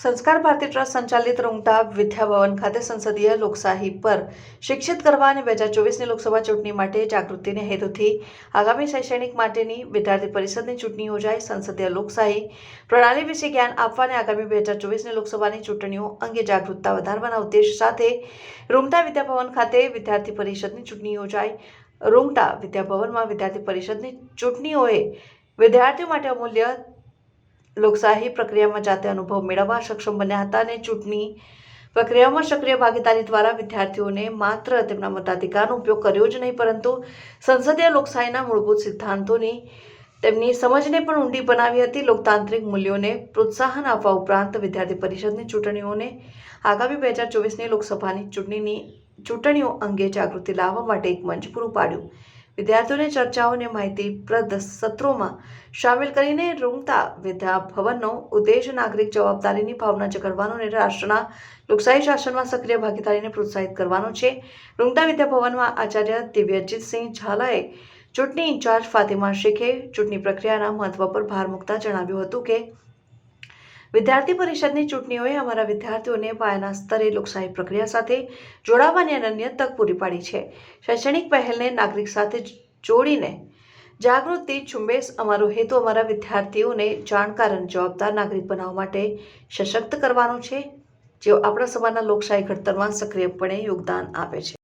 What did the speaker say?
સંસ્કાર ભારતી ટ્રસ્ટ સંચાલિત રૂંગટા વિદ્યાભવન ખાતે સંસદીય લોકશાહી પર શિક્ષિત કરવા અને બે હજાર ચોવીસની લોકસભા ચૂંટણી માટે જાગૃતિને હેતુથી આગામી શૈક્ષણિક માટેની વિદ્યાર્થી પરિષદની ચૂંટણી યોજાઈ. સંસદીય લોકશાહી પ્રણાલી વિશે જ્ઞાન આપવા અને આગામી બે હજાર ચોવીસની લોકસભાની ચૂંટણીઓ અંગે જાગૃતતા વધારવાના ઉદ્દેશ સાથે રૂંગટા વિદ્યાભવન ખાતે વિદ્યાર્થી પરિષદની ચૂંટણી યોજાઈ. રૂંગટા વિદ્યાભવનમાં વિદ્યાર્થી પરિષદની ચૂંટણીઓએ વિદ્યાર્થીઓ માટે અમૂલ્ય લોકશાહી પ્રક્રિયામાં જાતે અનુભવ મેળવવા સક્ષમ બન્યા હતા અને ચૂંટણી પ્રક્રિયામાં સક્રિય ભાગીદારી દ્વારા વિદ્યાર્થીઓને માત્ર તેમના મતાધિકારનો ઉપયોગ કર્યો જ નહીં, પરંતુ સંસદીય લોકશાહીના મૂળભૂત સિદ્ધાંતોની તેમની સમજને પણ ઊંડી બનાવી હતી. લોકતાંત્રિક મૂલ્યોને પ્રોત્સાહન આપવા ઉપરાંત વિદ્યાર્થી પરિષદની ચૂંટણીઓને આગામી બે હજાર ચોવીસની લોકસભાની ચૂંટણીની ચૂંટણીઓ અંગે જાગૃતિ લાવવા માટે એક મંચ પૂરું પાડ્યું. વિદ્યાર્થીઓને ચર્ચાઓને માહિતીપ્રદ સત્રોમાં સામેલ કરીને રૂંગતા વિદ્યાભવનનો ઉદ્દેશ નાગરિક જવાબદારીની ભાવના જગાડવાનો અને રાષ્ટ્રના લોકશાહી શાસનમાં સક્રિય ભાગીદારીને પ્રોત્સાહિત કરવાનો છે. રૂંગતા વિદ્યાભવનમાં આચાર્ય દિવ્યજીતસિંહ ઝાલાએ ચૂંટણી ઇન્ચાર્જ ફાતિમા શેખે ચૂંટણી પ્રક્રિયાના મહત્વ પર ભાર મૂકતા જણાવ્યું હતું કે વિદ્યાર્થી પરિષદની ચૂંટણીઓએ અમારા વિદ્યાર્થીઓને પાયાના સ્તરે લોકશાહી પ્રક્રિયા સાથે જોડાવાની અનન્ય તક પૂરી પાડી છે. શૈક્ષણિક પહેલને નાગરિક સાથે જોડીને જાગૃતિ ઝુંબેશ અમારો હેતુ અમારા વિદ્યાર્થીઓને જાણકાર અને જવાબદાર નાગરિક બનાવવા માટે સશક્ત કરવાનો છે, જેઓ આપણા સમાજના લોકશાહી ઘડતરમાં સક્રિયપણે યોગદાન આપે છે.